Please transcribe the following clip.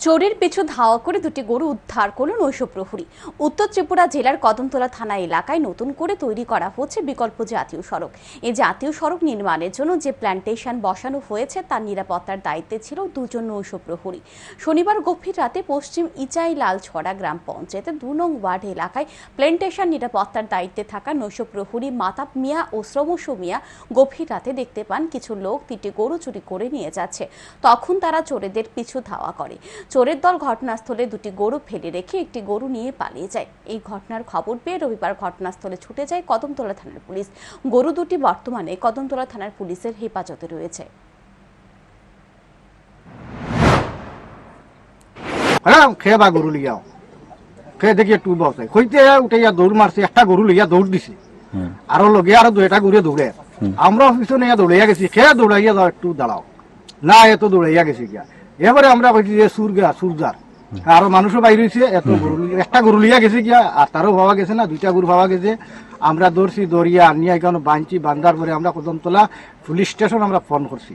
চোরের পিছু ধাওয়া করে দুটি গরু উদ্ধার করল নৈশ প্রহরী। উত্তর ত্রিপুরা জেলার কদমতলা থানা এলাকায় নতুন করে তৈরি করা হচ্ছে বিকল্প জাতীয় সড়ক। এই জাতীয় সড়ক নির্মাণের জন্য যে প্ল্যান্টেশন বসানো হয়েছে তার নিরাপত্তার দায়িত্বে ছিল দুজন নৈশ প্রহরী। শনিবার গভীর রাতে পশ্চিম ইচাই লালছড়া গ্রাম পঞ্চায়েতের দু নং ওয়ার্ড এলাকায় প্ল্যান্টেশন নিরাপত্তার দায়িত্বে থাকা নৈশ প্রহরী মাতাব মিয়া ও শ্রমশ মিয়া গভীর রাতে দেখতে পান কিছু লোক তিনটি গরু চুরি করে নিয়ে যাচ্ছে। তখন তারা চোরেদের পিছু ধাওয়া করে। চোরের দল ঘটনাস্থলে দুটি গরু ফেলে রেখে একটি গরু নিয়ে পালিয়ে যায়। এই ঘটনার খবর পেয়ে রবিবার ঘটনাস্থলে ছুটে যায় কদমতলা থানার পুলিশ। গরু দুটি বর্তমানে কদমতলা থানার পুলিশের হেফাজতে রয়েছে। খেয়ে বা গরু লিয়াও। খেয়ে দেখি একটু বসে কইতে উঠে দৌড় মারছে একটা গরু লইয়া দৌড় দিছে। আরও লগে আরও দুইটা ঘুরে দৌড়ে। আমরা পিছনে ইয়া দৌড়াইয়া গেছি খেয়ে দৌড়াইয়া যাও একটু দাঁড়াও। না এত দৌড়াইয়া গেছি গিয়া। এবারে আমরা কইছি যে সুরগা সুরজার আরও মানুষও বাইর হয়েছে এত গরু একটা গরু লিয়া গেছে কি আর তারও ভাবা গেছে না দুইটা গরু ভাবা গেছে। আমরা দৌড়ছি দরিয়া আনিয়া এখানে বাঁধছি বান্দার পরে আমরা কদমতলা পুলিশ স্টেশন আমরা ফোন করছি।